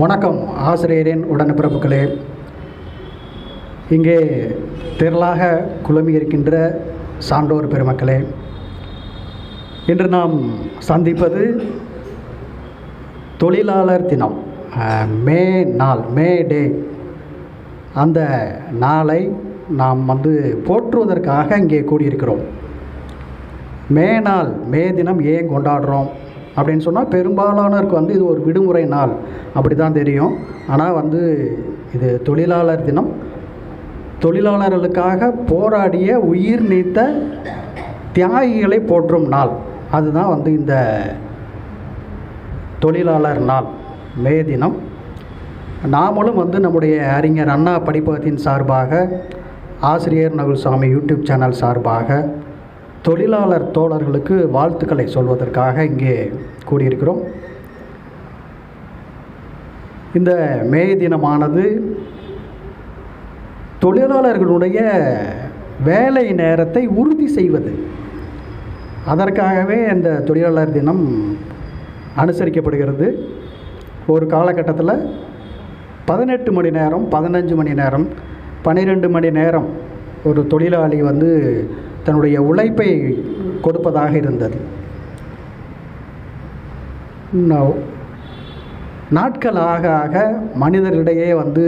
வணக்கம் ஆசிரியரின் உடன்பிறப்புகளே. இங்கே திரளாக குழுமி இருக்கின்ற சான்றோர் பெருமக்களே இன்று நாம் சந்திப்பது தொழிலாளர் தினம். மே நாள் மே டே. அந்த நாளை நாம் வந்து போற்றுவதற்காக இங்கே கூடியிருக்கிறோம். மே நாள் மே தினம் ஏன் கொண்டாடுறோம்? அப்படின்னு சொன்னால் பெரும்பாலானோருக்கு வந்து இது ஒரு விடுமுறை நாள். அப்படி தான் தெரியும். ஆனால் வந்து இது தொழிலாளர் தினம். தொழிலாளர்களுக்காக போராடிய உயிர் நீத்த தியாகிகளை போற்றும் நாள். அதுதான் வந்து இந்த தொழிலாளர் நாள் மே தினம். நாமளும் வந்து நம்முடைய அறிஞர் அண்ணா படிப்பகத்தின் சார்பாக ஆசிரியர் நகுல்சாமி யூடியூப் சேனல் சார்பாக தொழிலாளர் தோழர்களுக்கு வாழ்த்துக்களை சொல்வதற்காக இங்கே கூடியிருக்கிறோம். இந்த மே தினமானது தொழிலாளர்களுடைய வேலை நேரத்தை உறுதி செய்வது. அதற்காகவே இந்த தொழிலாளர் தினம் அனுசரிக்கப்படுகிறது. ஒரு காலகட்டத்தில் பதினெட்டு மணி நேரம் பதினஞ்சு மணி நேரம் பன்னிரெண்டு மணி நேரம் ஒரு தொழிலாளி வந்து தன்னுடைய உழைப்பை கொடுப்பதாக இருந்தது. நாட்கள் ஆக ஆக மனிதர்களிடையே வந்து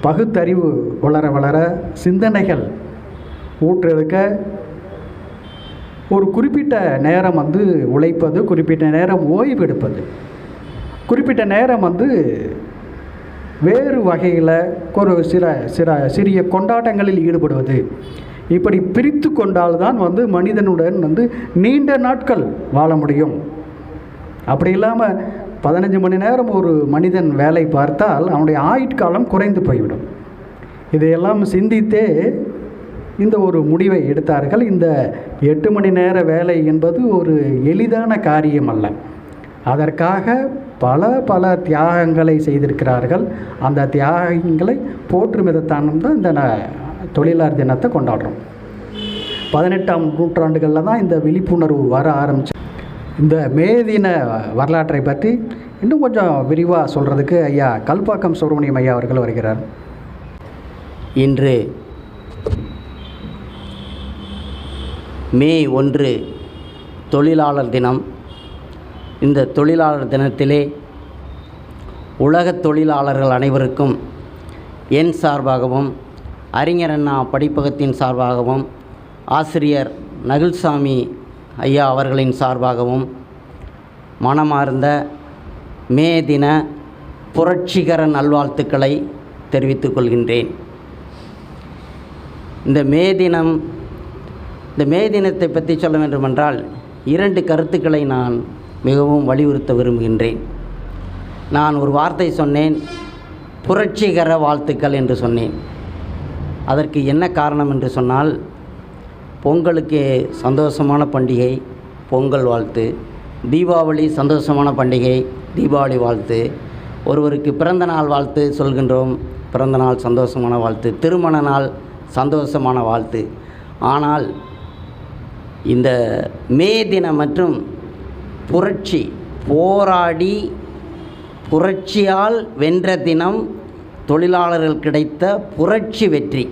பகுத்தறிவு வளர வளர சிந்தனைகள் ஊற்றெடுக்க ஒரு குறிப்பிட்ட நேரம் வந்து உழைப்பது குறிப்பிட்ட நேரம் ஓய்வு எடுப்பது. குறிப்பிட்ட நேரம் வந்து வேறு வகையில் ஒரு சில சில சிறிய கொண்டாட்டங்களில் ஈடுபடுவது. இப்படி பிரித்து கொண்டால்தான் வந்து மனிதனுடன் வந்து நீண்ட நாட்கள் வாழ முடியும். அப்படி இல்லாமல் பதினஞ்சு மணி நேரம் ஒரு மனிதன் வேலை பார்த்தால் அவனுடைய ஆயுட்காலம் குறைந்து போய்விடும். இதையெல்லாம் சிந்தித்தே இந்த ஒரு முடிவை எடுத்தார்கள். இந்த எட்டு மணி நேர வேலை என்பது ஒரு எளிதான காரியம் அல்ல. அதற்காக பல பல தியாகங்களை செய்திருக்கிறார்கள். அந்த தியாகங்களை போற்றும் விதத்தான் தான் இந்த ந- தொழிலாளர் தினத்தை கொண்டாடுறோம். பதினெட்டாம் நூற்றாண்டுகளில் தான் இந்த விழிப்புணர்வு வர ஆரம்பிச்சு இந்த மே தின வரலாற்றை பற்றி இன்னும் கொஞ்சம் விரிவாக சொல்கிறதுக்கு ஐயா கல்பாக்கம் சுப்பிரமணியம் ஐயா அவர்கள் வருகிறார். இன்று மே ஒன்று தொழிலாளர் தினம். இந்த தொழிலாளர் தினத்திலே உலகத் தொழிலாளர்கள் அனைவருக்கும் என் சார்பாகவும் அறிஞர் அண்ணா படிப்பகத்தின் சார்பாகவும் ஆசிரியர் நகுல்சாமி ஐயா அவர்களின் சார்பாகவும் மனமார்ந்த மே தின புரட்சிகர நல்வாழ்த்துக்களை தெரிவித்துக் கொள்கின்றேன். இந்த மே தினம் இந்த மே தினத்தை பற்றி சொல்ல வேண்டுமென்றால் இரண்டு கருத்துக்களை நான் மிகவும் வலியுறுத்த விரும்புகின்றேன். நான் ஒரு வார்த்தை சொன்னேன் புரட்சிகர வாழ்த்துக்கள் என்று சொன்னேன். அதற்கு என்ன காரணம் என்று சொன்னால் பொங்கலுக்கு சந்தோஷமான பண்டிகை பொங்கல் வாழ்த்து. தீபாவளி சந்தோஷமான பண்டிகை தீபாவளி வாழ்த்து. ஒருவருக்கு பிறந்த நாள் வாழ்த்து சொல்கின்றோம். பிறந்த நாள் சந்தோஷமான வாழ்த்து. திருமண நாள் சந்தோஷமான வாழ்த்து. ஆனால் இந்த மே தினம் மற்றும் புரட்சி போராடி புரட்சியால் வென்ற தினம் தொழிலாளர்கள் கிடைத்த புரட்சி வெற்றி.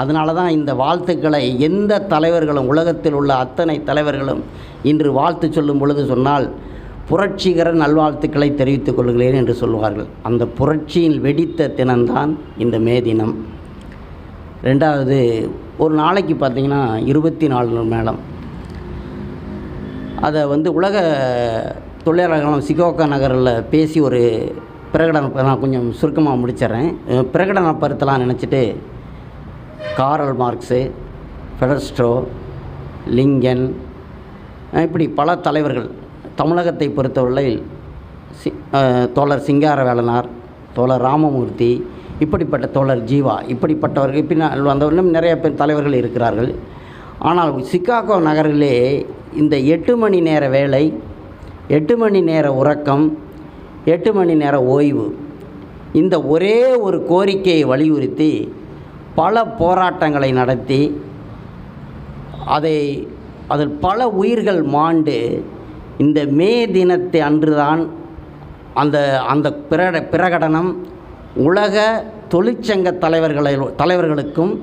அதனால தான் இந்த வாழ்த்துக்களை எந்த தலைவர்களும் உலகத்தில் உள்ள அத்தனை தலைவர்களும் இன்று வாழ்த்து சொல்லும் பொழுது சொன்னால் புரட்சிகர நல்வாழ்த்துக்களை தெரிவித்துக் கொள்கிறேன் என்று சொல்வார்கள். அந்த புரட்சியில் வெடித்த தினம்தான் இந்த மே தினம். ரெண்டாவது ஒரு நாளைக்கு பார்த்தீங்கன்னா இருபத்தி நாலு மேடம் அதை வந்து உலக தொழிலாளர்களும் சிகோக்கா நகரில் பேசி ஒரு பிரகடனம் நான் கொஞ்சம் சுருக்கமாக முடிச்சிடுறேன். அஹ் பிரகடனப்படுத்தலாம் நினச்சிட்டு காரல் மார்க்ஸு ஃபெடர்ஸ்ட்ரோ லிங்கன் இப்படி பல தலைவர்கள் தமிழகத்தை பொறுத்தவரையில் சி தோழர் சிங்கார வேலனார் தோழர் ராமமூர்த்தி இப்படிப்பட்ட தோழர் ஜீவா இப்படிப்பட்டவர்கள் பின்னால் வந்தவர்களும் நிறைய பேர் தலைவர்கள் இருக்கிறார்கள். ஆனால் சிக்காகோ நகரிலே இந்த எட்டு மணி நேர வேலை எட்டு மணி நேர உறக்கம் எட்டு மணி நேர ஓய்வு. இந்த ஒரே ஒரு கோரிக்கையை வலியுறுத்தி பல போராட்டங்களை நடத்தி அதை அதில் பல உயிர்கள் மாண்டு இந்த மே தினத்தை அன்றுதான் அந்த அந்த பிரட பிரகடனம் உலக தொழிற்சங்க தலைவர்களை தலைவர்களுக்கும்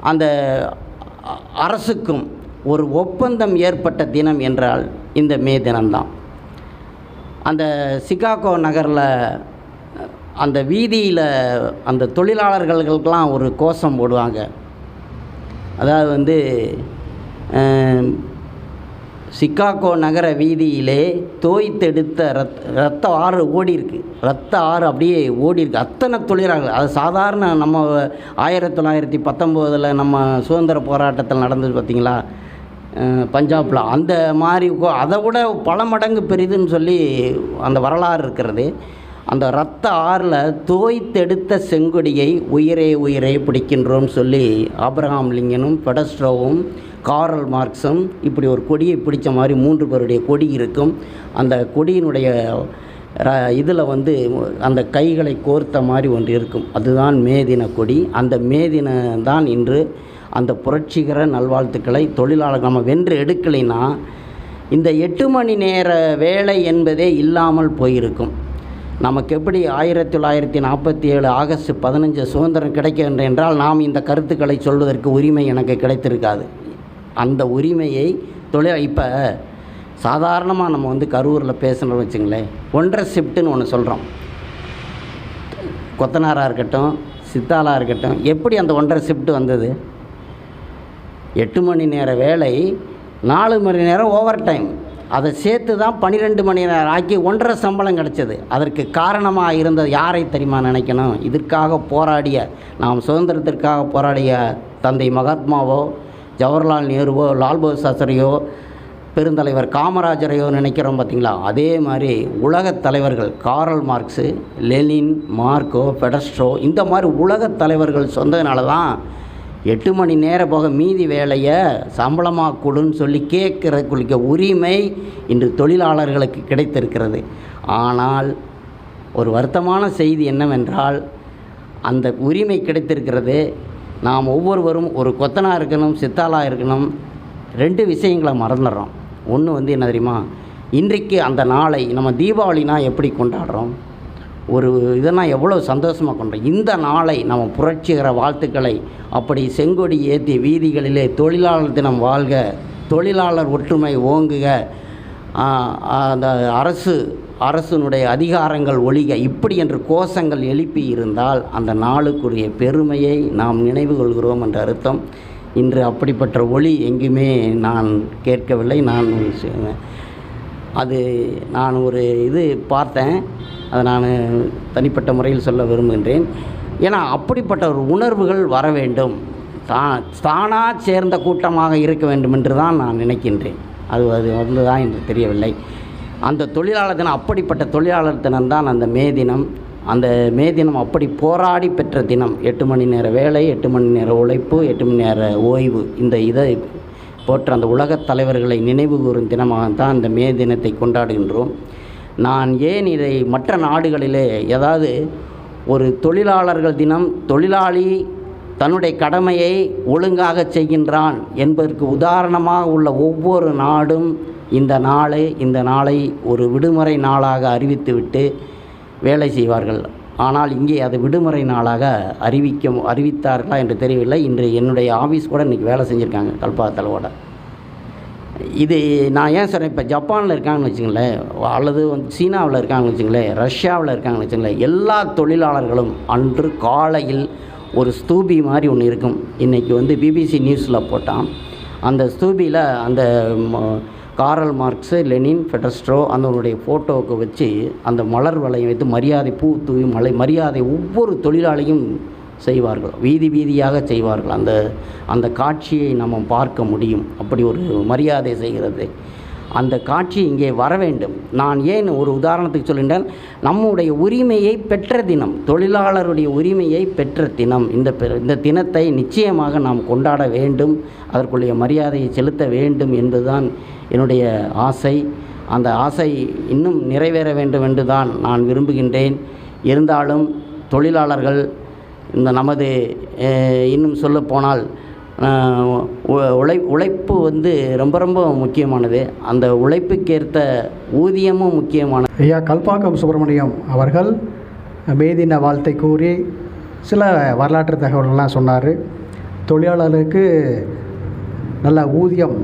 அந்த அரசுக்கும் ஒரு ஒப்பந்தம் ஏற்பட்ட தினம் என்றால் இந்த மே தினம்தான். அந்த சிகாகோ நகரில் அந்த வீதியில் அந்த தொழிலாளர்களுக்கெல்லாம் ஒரு கோஷம் போடுவாங்க. அதாவது வந்து சிக்காகோ நகர வீதியிலே தோய்த்தெடுத்த ரத் ரத்த ஆறு ஓடி இருக்கு ரத்த ஆறு அப்படியே ஓடி இருக்கு அத்தனை தொழிலாளர்கள் அது சாதாரண நம்ம ஆயிரத்தி தொள்ளாயிரத்தி பத்தொம்போதில் நம்ம சுதந்திர போராட்டத்தில் நடந்தது பார்த்திங்களா? பஞ்சாபில். அந்த மாதிரி அதை விட பல மடங்கு பெரிதுன்னு சொல்லி அந்த வரலாறு இருக்கிறது. அந்த ரத்த ஆறில் தோய்த்தெடுத்த செங்கொடியை உயிரே உயிரே பிடிக்கின்றோம் சொல்லி ஆப்ரஹாம் லிங்கனும் பெடஸ்ட்ரோவும் காரல் மார்க்ஸும் இப்படி ஒரு கொடியை பிடிச்ச மாதிரி மூன்று பேருடைய கொடி இருக்கும். அந்த கொடியினுடைய இதில் வந்து அந்த கைகளை கோர்த்த மாதிரி ஒன்று இருக்கும். அதுதான் மேதின கொடி. அந்த மேதின தான் இன்று அந்த புரட்சிகர நல்வாழ்த்துக்களை தொழிலாளர் நம்ம வென்று எடுக்கலைன்னா இந்த எட்டு மணி நேர வேலை என்பதே இல்லாமல் போயிருக்கும். நமக்கு எப்படி ஆயிரத்தி தொள்ளாயிரத்தி நாற்பத்தி ஏழு ஆகஸ்ட் பதினஞ்சு சுதந்திரம் கிடைக்கின்ற என்றால் நாம் இந்த கருத்துக்களை சொல்வதற்கு உரிமை எனக்கு கிடைத்திருக்காது. அந்த உரிமையை தொழில் இப்போ சாதாரணமாக நம்ம வந்து கரூரில் பேசணும்னு வச்சுங்களேன். ஒன்றரை ஷிஃப்ட்டுன்னு ஒன்று சொல்கிறோம் கொத்தனாராக இருக்கட்டும் சித்தாளாக இருக்கட்டும் எப்படி அந்த ஒன்றரை ஷிஃப்ட் வந்தது? எட்டு மணி நேர வேலை நாலு மணி நேரம் ஓவர் டைம் அதை சேர்த்து தான் பன்னிரெண்டு மணி நேரம் ஆக்கி ஒன்றரை சம்பளம் கிடச்சது. அதற்கு காரணமாக இருந்தது யாரை தெரியுமா நினைக்கணும்? இதற்காக போராடிய நாம் சுதந்திரத்திற்காக போராடிய தந்தை மகாத்மாவோ ஜவஹர்லால் நேருவோ லால் பகதூர் சாஸ்திரியோ பெருந்தலைவர் காமராஜரையோ நினைக்கிறோம் பார்த்தீங்களா? அதே மாதிரி உலகத் தலைவர்கள் காரல் மார்க்ஸு லெனின் மார்க்கோ பெடஸ்ட்ரோ இந்த மாதிரி உலகத் தலைவர்கள் சொன்னதுனால தான் எட்டு மணி நேரம் போக மீதி வேலையை சம்பளமாக கொடுன்னு சொல்லி கேட்குறக்குள்ள உரிமை இன்று தொழிலாளர்களுக்கு கிடைத்திருக்கிறது. ஆனால் ஒரு வருத்தமான செய்தி என்னவென்றால் அந்த உரிமை கிடைத்திருக்கிறது. நாம் ஒவ்வொருவரும் ஒரு கொத்தனாக இருக்கணும் சித்தாளாக இருக்கணும் ரெண்டு விஷயங்களை மறந்துடுறோம். ஒன்று வந்து என்ன தெரியுமா? இன்றைக்கு அந்த நாளை நம்ம தீபாவளினா எப்படி கொண்டாடுறோம்? ஒரு இதெல்லாம் எவ்வளோ சந்தோஷமாக கொண்டோம். இந்த நாளை நம்ம புரட்சிகர வாழ்த்துக்களை அப்படி செங்கொடி ஏற்றி வீதிகளிலே தொழிலாளர் தினம் வாழ்க தொழிலாளர் ஒற்றுமை ஓங்குக அந்த அரசு அரசினுடைய அதிகாரங்கள் ஒழிக இப்படி என்று கோஷங்கள் எழுப்பி இருந்தால் அந்த நாளுக்குரிய பெருமையை நாம் நினைவு கொள்கிறோம் என்ற அர்த்தம். இன்று அப்படிப்பட்ட ஒளி எங்குமே நான் கேட்கவில்லை. நான் அது நான் ஒரு இது பார்த்தேன். அதை நான் தனிப்பட்ட முறையில் சொல்ல விரும்புகின்றேன். ஏன்னா அப்படிப்பட்ட ஒரு உணர்வுகள் வர வேண்டும். தான் தானாக சேர்ந்த கூட்டமாக இருக்க வேண்டும் என்று தான் நான் நினைக்கின்றேன். அது அது வந்து தான் என்று தெரியவில்லை. அந்த தொழிலாளர் தினம் அப்படிப்பட்ட தொழிலாளர் தினம்தான் அந்த மே தினம். அந்த மே தினம் அப்படி போராடி பெற்ற தினம். எட்டு மணி நேர வேலை எட்டு மணி நேர உழைப்பு எட்டு மணி நேர ஓய்வு. இந்த இதை போற்ற அந்த உலகத் தலைவர்களை நினைவு கூறும் தினமாகத்தான் இந்த மே தினத்தை கொண்டாடுகின்றோம். நான் ஏன் இதை மற்ற நாடுகளிலே ஏதாவது ஒரு தொழிலாளர்கள் தினம் தொழிலாளி தன்னுடைய கடமையை ஒழுங்காக செய்கின்றான் என்பதற்கு உதாரணமாக உள்ள ஒவ்வொரு நாடும் இந்த நாளை இந்த நாளை ஒரு விடுமுறை நாளாக அறிவித்துவிட்டு வேலை செய்வார்கள். ஆனால் இங்கே அது விடுமுறை நாளாக அறிவிக்க அறிவித்தார்களா என்று தெரியவில்லை. இன்று என்னுடைய ஆஃபீஸ் கூட இன்றைக்கி வேலை செஞ்சுருக்காங்க கல்பாத்தலோட. இது நான் ஏன் சொல்கிறேன் இப்போ ஜப்பானில் இருக்காங்கன்னு வச்சுங்களேன் அல்லது வந்து சீனாவில் இருக்காங்கன்னு வச்சுங்களேன் ரஷ்யாவில் இருக்காங்கன்னு வச்சுங்களேன் எல்லா தொழிலாளர்களும் அன்று காலையில் ஒரு ஸ்தூபி மாதிரி ஒன்று இருக்கும். இன்றைக்கி வந்து பிபிசி நியூஸில் போட்டான். அந்த ஸ்தூபியில் அந்த காரல் மார்க்ஸு லெனின் ஃபெடஸ்ட்ரோ அதனுடைய ஃபோட்டோவுக்கு வச்சு அந்த மலர் வளையம் வைத்து மரியாதை பூ தூவி மலை மரியாதை ஒவ்வொரு தொழிலாளியும் செய்வார்கள். வீதி வீதியாக செய்வார்கள். அந்த அந்த காட்சியை நம்ம பார்க்க முடியும். அப்படி ஒரு மரியாதை செய்கிறது. அந்த காட்சி இங்கே வர வேண்டும். நான் ஏன் ஒரு உதாரணத்துக்கு சொல்கின்றேன்? நம்முடைய உரிமையை பெற்ற தினம் தொழிலாளருடைய உரிமையை பெற்ற தினம் இந்த பெ- இந்த தினத்தை நிச்சயமாக நாம் கொண்டாட வேண்டும். அதற்குரிய மரியாதையை செலுத்த வேண்டும் என்பதுதான் என்னுடைய ஆசை. அந்த ஆசை இன்னும் நிறைவேற வேண்டும் என்று தான் நான் விரும்புகின்றேன். இருந்தாலும் தொழிலாளர்கள் இந்த நமது இன்னும் சொல்லப்போனால் உழை உழைப்பு வந்து ரொம்ப ரொம்ப முக்கியமானது. அந்த உழைப்புக்கேற்ற ஊதியமும் முக்கியமானது ஐயா கல்பாக்கம் சுப்பிரமணியம் அவர்கள் மேதின வாழ்த்தை கூறி சில வரலாற்று தகவல்கள்லாம் சொன்னார். தொழிலாளர்களுக்கு நல்ல ஊதியம்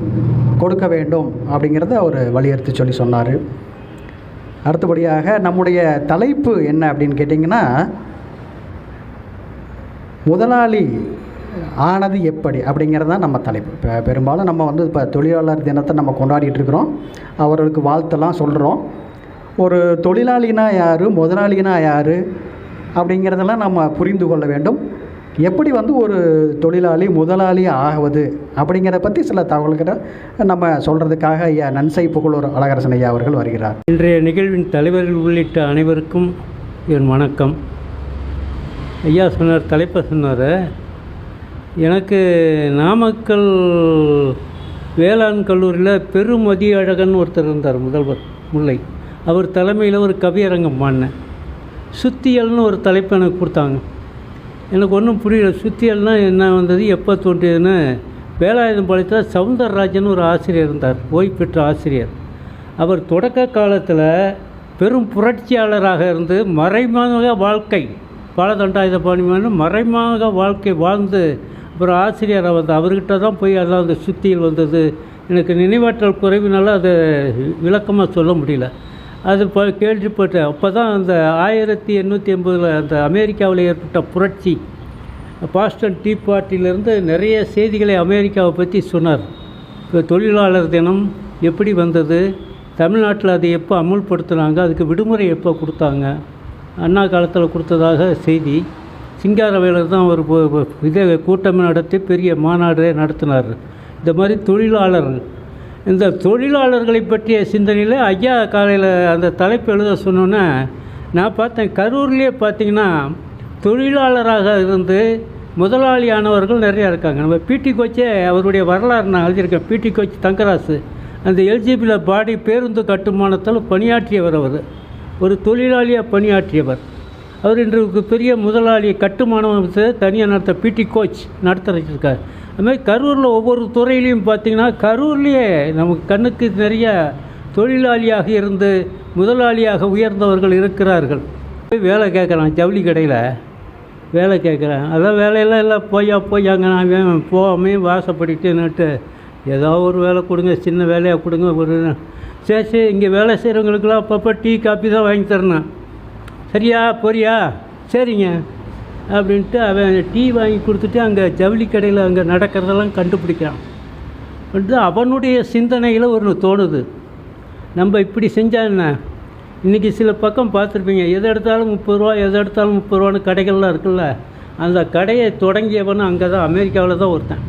கொடுக்க வேண்டும் அப்படிங்கிறத அவர் வலியுறுத்தி சொல்லி சொன்னார். அடுத்தபடியாக நம்முடைய தலைப்பு என்ன அப்படின்னு கேட்டிங்கன்னா முதலாளி ஆனது எப்படி அப்படிங்கிறது தான் நம்ம தலைப்பு. இப்போ பெரும்பாலும் நம்ம வந்து இப்போ தொழிலாளர் தினத்தை நம்ம கொண்டாடிட்டு இருக்கிறோம். அவர்களுக்கு வாழ்த்தெல்லாம் சொல்கிறோம் ஒரு தொழிலாளினா யார் முதலாளினா யார் அப்படிங்கிறதெல்லாம் நம்ம புரிந்து கொள்ள வேண்டும். எப்படி வந்து ஒரு தொழிலாளி முதலாளி ஆகுவது அப்படிங்கிறத பற்றி சில தகவல்களை நம்ம சொல்கிறதுக்காக ஐயா நன்சை புகழூர் அழகரசன் ஐயா அவர்கள் வருகிறார். இன்றைய நிகழ்வின் தலைவர்கள் உள்ளிட்ட அனைவருக்கும் என் வணக்கம். ஐயா சொன்னார் தலைப்பை சொன்னார். எனக்கு நாமக்கல் வேளாண் கல்லூரியில் பெருமதி அழகன் ஒருத்தர் இருந்தார் முதல்வர் முல்லை. அவர் தலைமையில் ஒரு கவியரங்கம் பாடினேன். சுத்தியல்னு ஒரு தலைப்பு எனக்கு கொடுத்தாங்க. எனக்கு ஒன்றும் புரியல சுத்தியல்னால் என்ன வந்தது எப்போ தோன்றியதுன்னு. வேலாயுதம் பாளையத்தில் சவுந்தரராஜன் ஒரு ஆசிரியர் இருந்தார் ஓய்வு பெற்ற ஆசிரியர். அவர் தொடக்க காலத்தில் பெரும் புரட்சியாளராக இருந்து மறைமுக வாழ்க்கை பாலதண்டாயுத பாணிமான்னு மறைமாக வாழ்க்கை வாழ்ந்து அப்புறம் ஆசிரியராக வந்து அவர்கிட்ட தான் போய் எல்லாம் அந்த சுத்தியில் வந்தது. எனக்கு நினைவாற்றல் குறைவினால அதை விளக்கமாக சொல்ல முடியல. அது ப கேள்விப்பட்டேன். அப்போ தான் அந்த ஆயிரத்தி எண்ணூற்றி எண்பதில் அந்த அமெரிக்காவில் ஏற்பட்ட புரட்சி பாஸ்டன் டீ பார்ட்டியிலேருந்து நிறைய செய்திகளை அமெரிக்காவை பற்றி சொன்னார். இப்போ தொழிலாளர் தினம் எப்படி வந்தது? தமிழ்நாட்டில் அதை எப்போ அமுல்படுத்துனாங்க? அதுக்கு விடுமுறை எப்போ கொடுத்தாங்க? அண்ணா காலத்தில் கொடுத்ததாக செய்தி. சிங்காரவேலர் தான் ஒரு இதை கூட்டம் நடத்தி பெரிய மாநாடு நடத்தினார். இந்த மாதிரி தொழிலாளர். இந்த தொழிலாளர்களை பற்றிய சிந்தனையில் ஐயா காலையில் அந்த தலைப்பு எழுத சொன்னோன்னே நான் பார்த்தேன் கரூர்லேயே பார்த்தீங்கன்னா தொழிலாளராக இருந்து முதலாளியானவர்கள் நிறையா இருக்காங்க. நம்ம பிடி கோச்சே அவருடைய வரலாறு நான் எழுதியிருக்கேன். பிடி கோச் தங்கராசு. அந்த எல்ஜிபியில் பாடி பேருந்து கட்டுமானத்தில் பணியாற்றியவர் அவர். ஒரு தொழிலாளியாக பணியாற்றியவர். அவர் இன்று பெரிய முதலாளி கட்டுமானம் தனியாக நடத்த பிடி கோச் நடத்திருக்கார் அதுமாதிரி கரூரில் ஒவ்வொரு துறையிலையும் பார்த்தீங்கன்னா கரூர்லேயே நமக்கு கண்ணுக்கு நிறைய தொழிலாளியாக இருந்து முதலாளியாக உயர்ந்தவர்கள் இருக்கிறார்கள். போய் வேலை கேட்குறான் ஜவுளி கடையில். வேலை கேட்குறேன் அதான் வேலையெல்லாம் இல்லை போயா போயாங்க நான் போகாமே வாசப்படிட்டு நட்டு ஏதோ ஒரு வேலை கொடுங்க சின்ன வேலையாக கொடுங்க ஒரு சரி சரி இங்கே வேலை செய்கிறவங்களுக்குலாம் அப்பப்போ டீ காப்பி தான் வாங்கி தரணும். சரியா போறியா? சரிங்க. அப்படின்ட்டு அவன் டீ வாங்கி கொடுத்துட்டு அங்கே ஜவுளி கடையில் அங்கே நடக்கிறதெல்லாம் கண்டுபிடிக்கிறான். வந்து அவனுடைய சிந்தனையில் ஒன்று தோணுது. நம்ம இப்படி செஞ்சா என்ன? இன்றைக்கி சில பக்கம் பார்த்துருப்பீங்க எதை எடுத்தாலும் முப்பது ரூபா எதை எடுத்தாலும் முப்பது ரூபான்னு கடைகள்லாம் இருக்குல்ல அந்த கடையை தொடங்கியவன் அங்கே தான் அமெரிக்காவில் தான் ஒருத்தன்.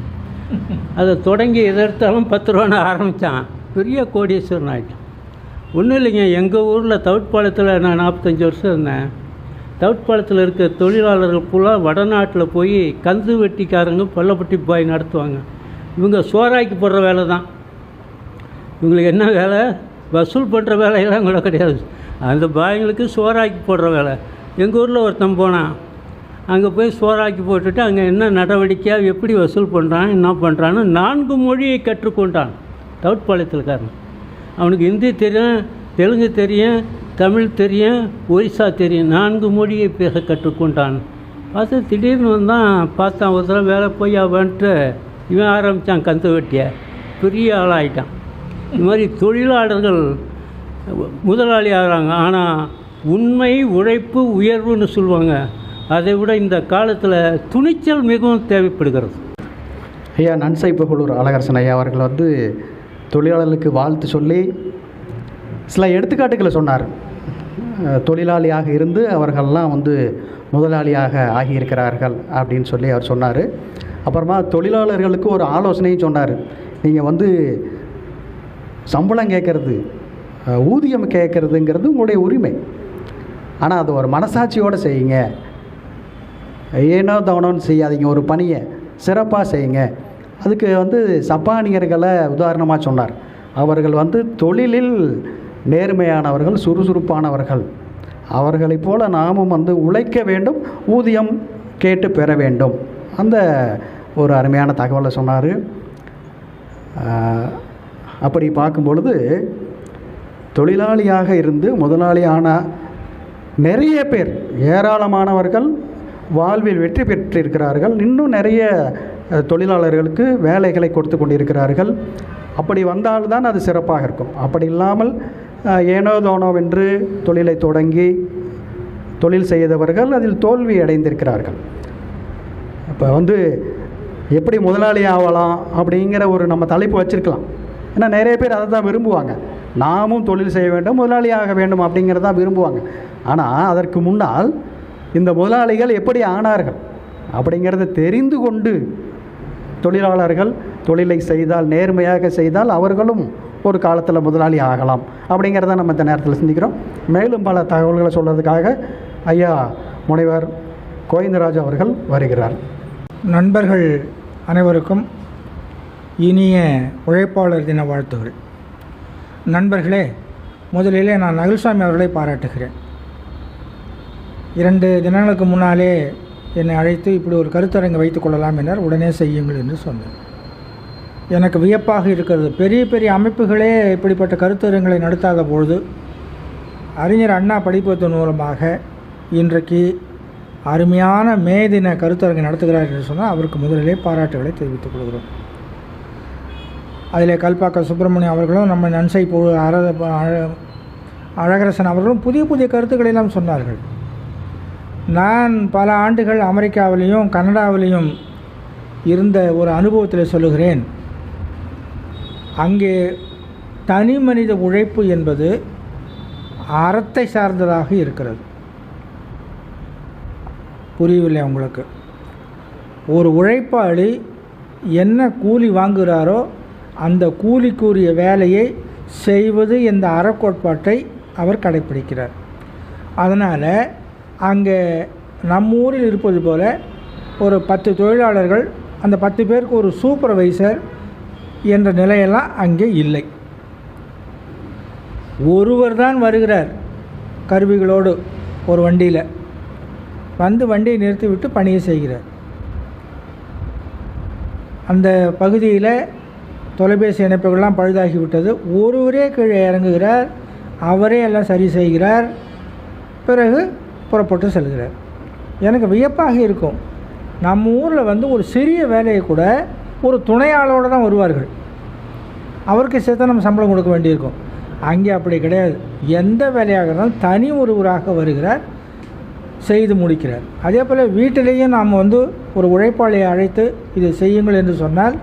அதை தொடங்கி எதை எடுத்தாலும் பத்து ரூபான்னு ஆரம்பித்தான் பெரிய கோடீஸ்வரன் ஆகிட்டேன் ஒன்றும் இல்லைங்க எங்கள் ஊரில் தவிட்பாளையத்தில் நான் நாற்பத்தஞ்சு வருஷம் இருந்தேன். தவிட்பாளத்தில் இருக்க தொழிலாளர்கள் ஃபுல்லாக வடநாட்டில் போய் கந்து வெட்டிக்காரங்க பள்ளப்பட்டி பாய் நடத்துவாங்க. இவங்க சோறாக்கி போடுற வேலை தான் இவங்களுக்கு என்ன வேலை? வசூல் பண்ணுற வேலையெல்லாம் கூட கிடையாது. அந்த பாய்ங்களுக்கு சோறாக்கி போடுற வேலை. எங்கள் ஊரில் ஒருத்தன் போனான். அங்கே போய் சோறாக்கி போட்டுட்டு அங்கே என்ன நடவடிக்கையாக எப்படி வசூல் பண்ணுறான் என்ன பண்ணுறான்னு நான்கு மொழியை கற்றுக்கொண்டான். டவுட் தவிட்பாளையத்தில்காரன். அவனுக்கு ஹிந்தி தெரியும் தெலுங்கு தெரியும் தமிழ் தெரியும் ஒரிசா தெரியும். நான்கு மொழியை பேச கற்றுக்கொண்டான். பார்த்து திடீர்னு வந்தான் பார்த்தான் ஒரு தடவை வேலை போய் அவன்ட்டு இவன் ஆரம்பித்தான் கந்து வெட்டிய. பெரிய ஆளாயிட்டான். இந்த மாதிரி தொழிலாளர்கள் முதலாளி ஆகிறாங்க. ஆனால் உண்மை உழைப்பு உயர்வுன்னு சொல்லுவாங்க. அதை விட இந்த காலத்தில் துணிச்சல் மிகவும் தேவைப்படுகிறது. ஐயா நன்சை புகழூர் அழகரசன் ஐயா அவர்கள் வந்து தொழிலாளர்களுக்கு வாழ்த்து சொல்லி சில எடுத்துக்காட்டுகளை சொன்னார். தொழிலாளியாக இருந்து அவர்கள்லாம் வந்து முதலாளியாக ஆகியிருக்கிறார்கள் அப்படின்னு சொல்லி அவர் சொன்னார். அப்புறமா தொழிலாளர்களுக்கு ஒரு ஆலோசனையும் சொன்னார். நீங்கள் வந்து சம்பளம் கேட்குறது ஊதியம் கேட்குறதுங்கிறது உங்களுடைய உரிமை. ஆனால் அது ஒரு மனசாட்சியோடு செய்யுங்க. ஏனோ தவணோன்னு செய்யாதீங்க. ஒரு பணியை சிறப்பாக செய்யுங்க. அதுக்கு வந்து சப்பானியர்களை உதாரணமாக சொன்னார். அவர்கள் வந்து தொழிலில் நேர்மையானவர்கள் சுறுசுறுப்பானவர்கள். அவர்களைப் போல நாமும் வந்து உழைக்க வேண்டும் ஊதியம் கேட்டு பெற வேண்டும். அந்த ஒரு அருமையான தகவலை சொன்னார். அப்படி பார்க்கும் பொழுது தொழிலாளியாக இருந்து முதலாளியான நிறைய பேர் ஏராளமானவர்கள் வாழ்வில் வெற்றி பெற்றிருக்கிறார்கள். இன்னும் நிறைய தொழிலாளர்களுக்கு வேலைகளை கொடுத்து கொண்டிருக்கிறார்கள். அப்படி வந்தால்தான் அது சிறப்பாக இருக்கும். அப்படி இல்லாமல் ஏனோ ஏனோ தோனோவென்று தொழிலை தொடங்கி தொழில் செய்தவர்கள் அதில் தோல்வி அடைந்திருக்கிறார்கள். இப்போ வந்து எப்படி முதலாளி ஆகலாம் அப்படிங்கிற ஒரு நம்ம தலைப்பு வச்சுருக்கலாம். ஏன்னா நிறைய பேர் அதை தான் விரும்புவாங்க. நாமும் தொழில் செய்ய வேண்டும் முதலாளி ஆக வேண்டும் அப்படிங்கிறதான் விரும்புவாங்க. ஆனால் அதற்கு முன்னால் இந்த முதலாளிகள் எப்படி ஆனார்கள் அப்படிங்கிறத தெரிந்து கொண்டு தொழிலாளர்கள் தொழிலை செய்தால் நேர்மையாக செய்தால் அவர்களும் ஒரு காலத்தில் முதலாளி ஆகலாம். அப்படிங்கிறத நம்ம இந்த நேரத்தில் சிந்திக்கிறோம். மேலும் பல தகவல்களை சொல்கிறதுக்காக ஐயா முனைவர் கோவிந்தராஜ் அவர்கள் வருகிறார். நண்பர்கள் அனைவருக்கும் இனிய உழைப்பாளர் தின வாழ்த்துகள். நண்பர்களே முதலிலே நான் நகுல்சாமி அவர்களை பாராட்டுகிறேன். இரண்டு தினங்களுக்கு முன்னாலே என்னை அழைத்து இப்படி ஒரு கருத்தரங்கை வைத்துக் கொள்ளலாம் என்றார். உடனே செய்யுங்கள் என்று சொன்னேன் எனக்கு வியப்பாக இருக்கிறது. பெரிய பெரிய அமைப்புகளே இப்படிப்பட்ட கருத்தரங்களை நடத்தாத பொழுது அறிஞர் அண்ணா படிப்பதன் மூலமாக இன்றைக்கு அருமையான மே தின கருத்தரங்கு நடத்துகிறார் என்று சொன்னால் அவருக்கு முதலிலே பாராட்டுகளை தெரிவித்துக் கொள்கிறோம். அதில் கல்பாக்க சுப்பிரமணியம் அவர்களும் நம்ம நன்சை போ அழ- அழகரசன் அவர்களும் புதிய புதிய கருத்துக்களை எல்லாம் சொன்னார்கள். நான் பல ஆண்டுகள் அமெரிக்காவிலையும் கனடாவிலையும் இருந்த ஒரு அனுபவத்தில் சொல்லுகிறேன். அங்கே தனி மனித உழைப்பு என்பது அறத்தை சார்ந்ததாக இருக்கிறது. புரியவில்லை உங்களுக்கு? ஒரு உழைப்பாளி என்ன கூலி வாங்குகிறாரோ அந்த கூலிக்குரிய வேலையை செய்வது என்ற அறக்கோட்பாட்டை அவர் கடைப்பிடிக்கிறார். அதனால் அங்கே நம்ம ஊரில் இருப்பது போல ஒரு பத்து தொழிலாளர்கள் அந்த பத்து பேருக்கு ஒரு சூப்பர்வைசர் என்ற நிலையெல்லாம் அங்கே இல்லை. ஒருவர் தான் வருகிறார் கருவிகளோடு ஒரு வண்டியில். வந்து வண்டியை நிறுத்திவிட்டு பணியை செய்கிறார். அந்த பகுதியில் தொலைபேசி இணைப்புகள்லாம் பழுதாகிவிட்டது. ஒருவரே கீழே இறங்குகிறார். அவரே எல்லாம் சரி செய்கிறார். பிறகு புறப்பட்டு செல்கிறார். எனக்கு வியப்பாக இருக்கும். நம்ம ஊரில் வந்து ஒரு சிறிய வேலையை கூட ஒரு துணையாளோடு தான் வருவார்கள். அவருக்கு சேர்த்து நம்ம சம்பளம் கொடுக்க வேண்டியிருக்கும். அங்கே அப்படி கிடையாது. எந்த வேலையாக இருந்தாலும் தனி ஒருவராக வருகிறார் செய்து முடிக்கிறார். அதே போல் வீட்டிலேயும் நாம் வந்து ஒரு உழைப்பாளியை அழைத்து இதை செய்யுங்கள் என்று சொன்னால்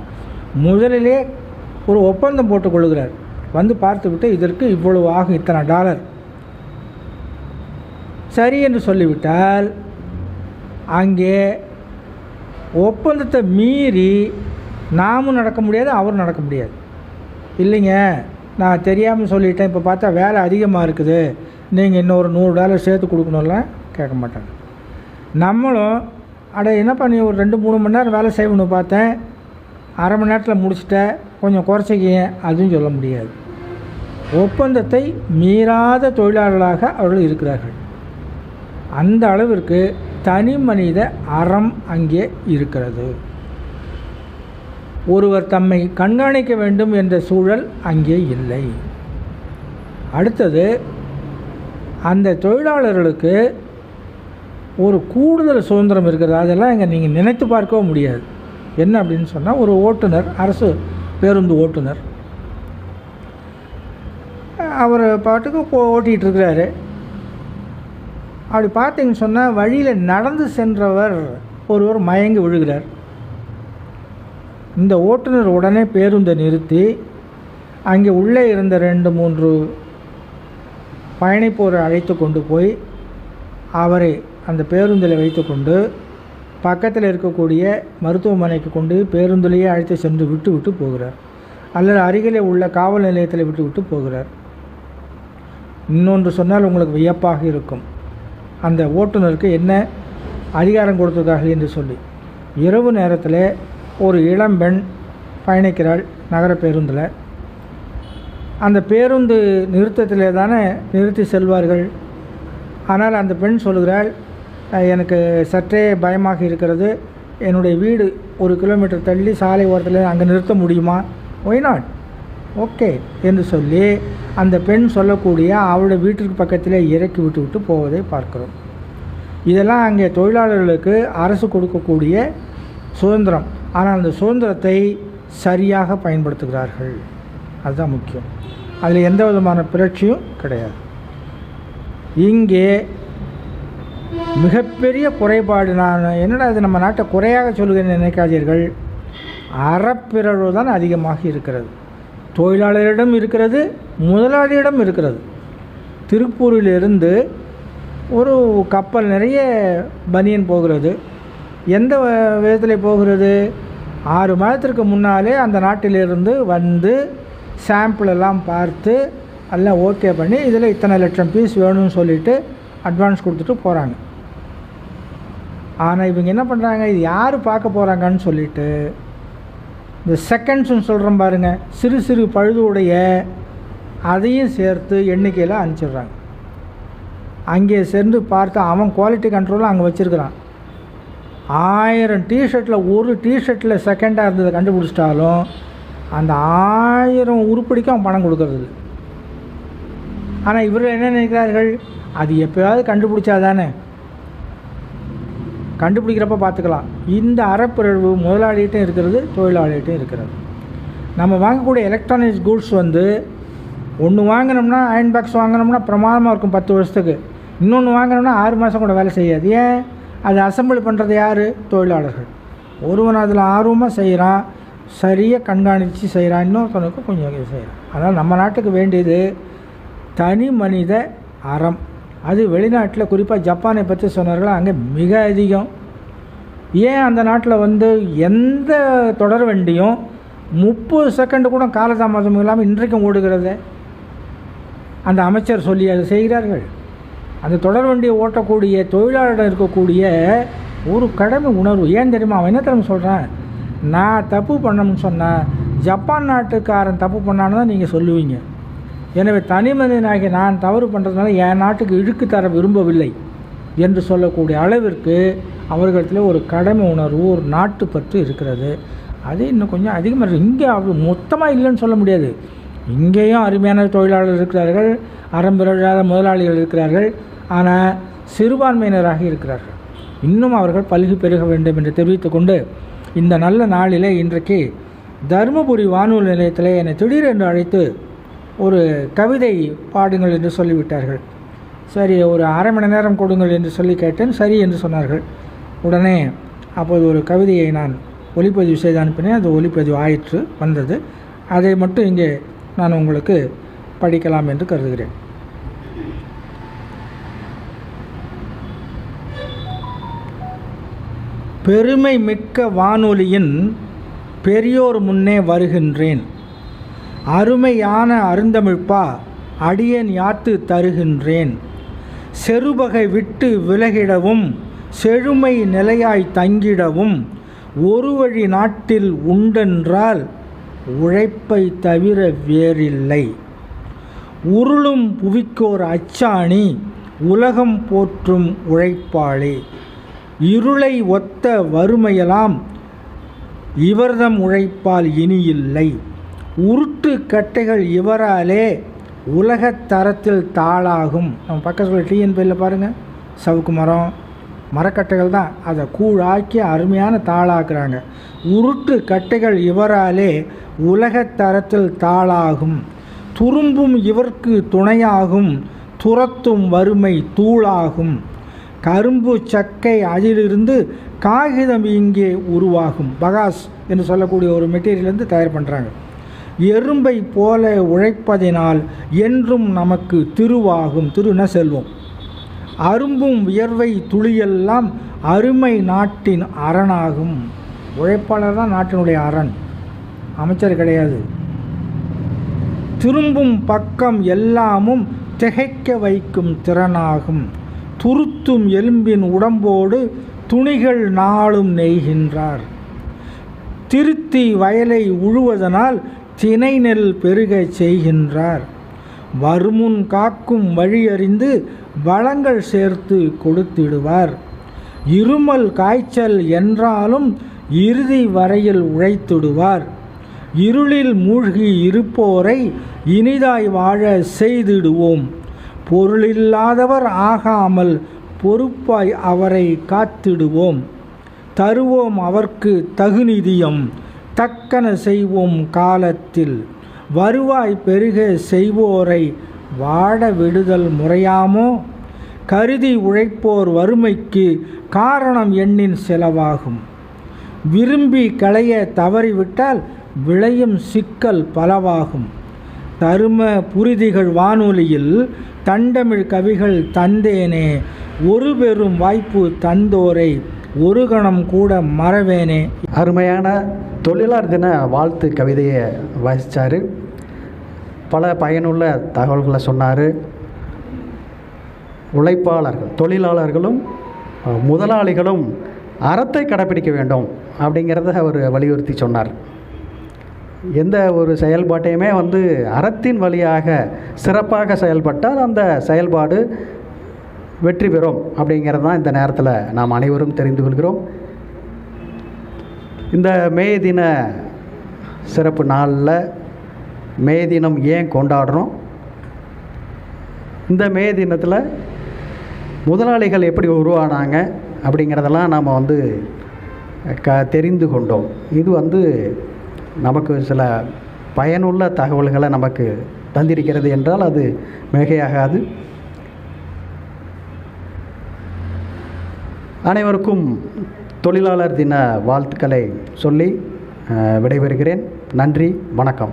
முதலிலே ஒரு ஒப்பந்தம் போட்டுக்கொள்கிறார் வந்து பார்த்துவிட்டு இதற்கு இவ்வளவு ஆகும் இத்தனை டாலர். சரி என்று சொல்லிவிட்டால் அங்கே ஒப்பந்தத்தை மீறி நாமும் நடக்க முடியாது அவரும் நடக்க முடியாது. இல்லைங்க நான் தெரியாமல் சொல்லிட்டேன். இப்போ பார்த்தா வேலை அதிகமாக இருக்குது. நீங்கள் இன்னொரு நூறு டாலர் சேர்த்து கொடுக்கணும்லாம் கேட்க மாட்டாங்க. நம்மளும் அட என்னப்பா நீ ஒரு ரெண்டு மூணு மணி நேரம் வேலை செய்யணும்னு பார்த்தேன். அரை மணி நேரத்தில் முடிச்சுட்டேன் கொஞ்சம் குறைச்சிக்கிங்க அதுவும் சொல்ல முடியாது. ஒப்பந்தத்தை மீறாத தொழிலாளர்களாக அவர்கள் இருக்கிறார்கள். அந்த அளவிற்கு தனி மனித அறம் அங்கே இருக்கிறது. ஒருவர் தம்மை கண்காணிக்க வேண்டும் என்ற சூழல் அங்கே இல்லை. அடுத்தது அந்த தொழிலாளர்களுக்கு ஒரு கூடுதல் சுதந்திரம் இருக்கிறது. அதெல்லாம் இங்கே நீங்கள் நினைத்து பார்க்கவும் முடியாது. என்ன அப்படின்னு சொன்னால் ஒரு ஓட்டுநர் அரசு பேருந்து ஓட்டுநர் அவர் பாட்டுக்கு போ ஓட்டிகிட்டு இருக்கிறாரு. அப்படி பார்த்தீங்கன்னு சொன்னால் வழியில் நடந்து சென்றவர் ஒருவர் மயங்கி விழுகிறார். இந்த ஓட்டுநர் உடனே பேருந்தை நிறுத்தி அங்கே உள்ளே இருந்த ரெண்டு மூன்று பயணிப்போரை அழைத்து கொண்டு போய் அவரை அந்த பேருந்தில் வைத்துக்கொண்டு பக்கத்தில் இருக்கக்கூடிய மருத்துவமனைக்கு கொண்டு பேருந்துலேயே அழைத்து சென்று விட்டு விட்டு போகிறார். அல்லது அருகிலே உள்ள காவல் நிலையத்தில் விட்டு விட்டு போகிறார். இன்னொன்று சொன்னால் உங்களுக்கு வியப்பாக இருக்கும். அந்த ஓட்டுநருக்கு என்ன அதிகாரம் கொடுத்ததாக என்று சொல்லி. இரவு நேரத்தில் ஒரு இளம்பெண் பயணிக்கிறாள் நகர பேருந்தில். அந்த பேருந்து நிறுத்தத்திலே தானே நிறுத்தி செல்வார்கள். ஆனால் அந்த பெண் சொல்கிறாள் எனக்கு சற்றே பயமாக இருக்கிறது. என்னுடைய வீடு ஒரு கிலோமீட்டர் தள்ளி சாலை ஓரத்தில் அங்கே நிறுத்த முடியுமா? ஒய் நாட் ஓகே என்று சொல்லி அந்த பெண் சொல்லக்கூடிய அவளுடைய வீட்டிற்கு பக்கத்திலே இறக்கி விட்டு விட்டு போவதை பார்க்கிறோம். இதெல்லாம் அங்கே தொழிலாளர்களுக்கு அரசு கொடுக்கக்கூடிய சுதந்திரம். ஆனால் அந்த சுதந்திரத்தை சரியாக பயன்படுத்துகிறார்கள். அதுதான் முக்கியம். அதில் எந்த விதமான புரட்சியும் கிடையாது. இங்கே மிகப்பெரிய குறைபாடு நான் என்னடா இது நம்ம நாட்டை குறையாக சொல்கிறேன் நினைக்காதீர்கள். அறப்பிறழ்வு தான் அதிகமாக இருக்கிறது. தொழிலாளரிடம் இருக்கிறது முதலாளியிடம் இருக்கிறது. திருப்பூரிலிருந்து ஒரு கப்பல் நிறைய பனியன் போகிறது. எந்த விதத்தில் போகிறது? ஆறு மாதத்திற்கு முன்னாலே அந்த நாட்டிலிருந்து வந்து சாம்பிள் எல்லாம் பார்த்து எல்லாம் ஓகே பண்ணி இதில் இத்தனை லட்சம் பீஸ் வேணும்னு சொல்லிட்டு அட்வான்ஸ் கொடுத்துட்டு போகிறாங்க ஆனால் இவங்க என்ன பண்ணுறாங்க இது யார் பார்க்க போகிறாங்கன்னு சொல்லிட்டு இந்த செகண்ட்ஸ்னு சொல்கிறோம் பாருங்க. சிறு சிறு பழுதுடைய அதையும் சேர்த்து எண்ணிக்கையில் அனுப்பிச்சிடுறாங்க. அங்கே சென்று பார்த்தா அவன் குவாலிட்டி கண்ட்ரோலும் அங்கே வச்சுருக்கிறான். ஆயிரம் டிஷர்ட்டில் ஒரு டிஷர்ட்டில் செகண்டாக இருந்ததை கண்டுபிடிச்சிட்டாலும் அந்த ஆயிரம் உருப்படிக்கும் அவன் பணம் கொடுக்கறது ஆனால் இவர்கள் என்ன நினைக்கிறார்கள்? அது எப்போயாவது கண்டுபிடிச்சா தானே கண்டுபிடிக்கிறப்ப பார்த்துக்கலாம். இந்த அறப்பிறழ்வு முதலாளிகிட்டும் இருக்கிறது தொழிலாளிகிட்டும் இருக்கிறது. நம்ம வாங்கக்கூடிய எலக்ட்ரானிக்ஸ் கூட்ஸ் வந்து ஒன்று வாங்கினோம்னா அயன் பாக்ஸ் வாங்கினோம்னா பிரமாதமாக இருக்கும் பத்து வருஷத்துக்கு. இன்னொன்று வாங்கினோம்னா ஆறு மாதம் கூட வேலை செய்யாது. ஏன்? அது அசம்பிள் பண்ணுறது யார்? தொழிலாளர்கள். ஒருவன் அதில் ஆர்வமாக செய்கிறான் சரியாக கண்காணித்து செய்கிறான் இன்னொருத்தனுக்கு கொஞ்சம் செய்கிறான் அதனால் நம்ம நாட்டுக்கு வேண்டியது தனி மனித அறம். அது வெளிநாட்டில் குறிப்பாக ஜப்பானை பற்றி சொன்னார்கள் அங்கே மிக அதிகம். ஏன் அந்த நாட்டில் வந்து எந்த தொடர் வண்டியும் முப்பது செகண்டு கூட காலதாமதம் இல்லாமல் இன்றைக்கும் ஓடுகிறது? அந்த அமைச்சர் சொல்லி அதை செய்கிறார்கள். அந்த தொடர் வண்டியை ஓட்டக்கூடிய தொழிலாளர்கள் இருக்கக்கூடிய ஒரு கடமை உணர்வு. ஏன் தெரியுமா? அவன் என்ன தெரியுமா சொல்கிறேன் நான் தப்பு பண்ணணும்னு சொன்னேன் ஜப்பான் நாட்டுக்காரன் தப்பு பண்ணான்னு தான் நீங்கள் சொல்லுவீங்க. எனவே தனி மனிதனாகிய நான் தவறு பண்ணுறதுனால என் நாட்டுக்கு இழுக்கு தர விரும்பவில்லை என்று சொல்லக்கூடிய அளவிற்கு அவர்களிடத்தில் ஒரு கடமை உணர்வு ஒரு நாட்டு பற்று இருக்கிறது. அது இன்னும் கொஞ்சம் அதிகமாக இருக்குது இங்கே அது மொத்தமாக இல்லைன்னு சொல்ல முடியாது. இங்கேயும் அருமையான தொழிலாளர்கள் இருக்கிறார்கள் அறம்பிறழாத முதலாளிகள் இருக்கிறார்கள் ஆனால் சிறுபான்மையினராக இருக்கிறார்கள். இன்னும் அவர்கள் பல்கி பெருக வேண்டும் என்று தெரிவித்துக்கொண்டு இந்த நல்ல நாளிலே இன்றைக்கு தருமபுரி வானொலி நிலையத்தில் என்னை திடீரென்று அழைத்து ஒரு கவிதை பாடுங்கள் என்று சொல்லிவிட்டார்கள். சரி ஒரு அரை மணி நேரம் கொடுங்கள் என்று சொல்லி கேட்டேன். சரி என்று சொன்னார்கள். உடனே அப்போது ஒரு கவிதையை நான் ஒளிப்பதிவு செய்து அனுப்பினேன் அது ஒளிப்பதிவு ஆயிற்று வந்தது. அதை மட்டும் இங்கே நான் உங்களுக்கு படிக்கலாம் என்று கருதுகிறேன். பெருமை மிக்க வானொலியின் பெரியோர் முன்னே வருகின்றேன். அருமையான அருந்தமிழ்ப்பா அடியேன் யாத்து தருகின்றேன். செருபகை விட்டு விலகிடவும் செழுமை நிலையாய் தங்கிடவும் ஒரு வழி நாட்டில் உண்டென்றால் உழைப்பை தவிர வேறில்லை. உருளும் புவிக்கோர் அச்சாணி உலகம் போற்றும் உழைப்பாளி. இருளை ஒத்த வறுமையெல்லாம் இவர்தம் உழைப்பால் இனியில்லை. உருட்டு கட்டைகள் இவராலே உலக தரத்தில் தாளாகும். நம்ம பக்கத்தில் டிஎன்பியில் பாருங்கள் சவுக்கு மரம் மரக்கட்டைகள் தான். அதை கூழாக்கி அருமையான தாளாக்குறாங்க. உருட்டு கட்டைகள் இவராலே உலக தரத்தில் தாளாகும். துரும்பும் இவர்க்கு துணையாகும். துரத்தும் வறுமை தூளாகும். கரும்பு சக்கை அதிலிருந்து காகிதம் இங்கே உருவாகும். பகாஸ் என்று சொல்லக்கூடிய ஒரு மெட்டீரியலேருந்து தயார் பண்ணுறாங்க எறும்பை போல உழைப்பதினால் என்றும் நமக்கு திருவாகும். திருன செல்வம். அரும்பும் வியர்வை துளியெல்லாம் அருமை நாட்டின் அரணாகும். உழைப்பாளர் தான் நாட்டினுடைய அரண். அமைச்சர் கிடையாது. திரும்பும் பக்கம் எல்லாமும் திகைக்க வைக்கும் திறனாகும். துருத்தும் எலும்பின் உடம்போடு துணிகள் நாளும் நெய்கின்றார். திருத்தி வயலை உழுவதனால் தினை நெல் பெருகச் செய்கின்றார். வருமுன் காக்கும் வழியறிந்து வளங்கள் சேர்த்து கொடுத்திடுவார். இருமல் காய்ச்சல் என்றாலும் இறுதி வரையில் உழைத்திடுவார். இருளில் மூழ்கி இருப்போரை இனிதாய் வாழ செய்திடுவோம். பொருளில்லாதவர் ஆகாமல் பொறுப்பாய் அவரை காத்திடுவோம். தருவோம் அவர்க்கு தகுநிதியம். தக்கன செய்வோம் காலத்தில். வருவாய் பெருக செய்வோரை வாட விடுதல் முறையாமோ? கருதி உழைப்போர் வறுமைக்கு காரணம் எண்ணின் செலவாகும். விரும்பி களைய தவறிவிட்டால் விளையும் சிக்கல் பலவாகும். தரும புரிதிகள் வானொலியில் தண்டமிழ் கவிகள் தந்தேனே ஒரு பெரும் வாய்ப்பு தந்தோரை ஒரு கணம் கூட மறவேனே. அருமையான தொழிலாளர் தின வாழ்த்து கவிதையை வாசித்தார் பல பயனுள்ள தகவல்களை சொன்னார். உழைப்பாளர்கள் தொழிலாளர்களும் முதலாளிகளும் அறத்தை கடைப்பிடிக்க வேண்டும் அப்படிங்கிறத அவர் வலியுறுத்தி சொன்னார். எந்த ஒரு செயல்பாட்டையுமே வந்து அறத்தின் வழியாக சிறப்பாக செயல்பட்டால் அந்த செயல்பாடு வெற்றி பெறும் அப்படிங்கிறது தான் இந்த நேரத்தில் நாம் அனைவரும் தெரிந்து கொள்கிறோம். இந்த மே தின சிறப்பு நாளில் மே தினம் ஏன் கொண்டாடுறோம்? இந்த மே தினத்தில் முதலாளிகள் எப்படி உருவானாங்க அப்படிங்கிறதெல்லாம் நாம் வந்து க தெரிந்து கொண்டோம். இது வந்து நமக்கு சில பயனுள்ள தகவல்களை நமக்கு தந்திருக்கிறது என்றால் அது மிகையாகாது. அனைவருக்கும் தொழிலாளர் தின வாழ்த்துக்களை சொல்லி விடைபெறுகிறேன். நன்றி வணக்கம்.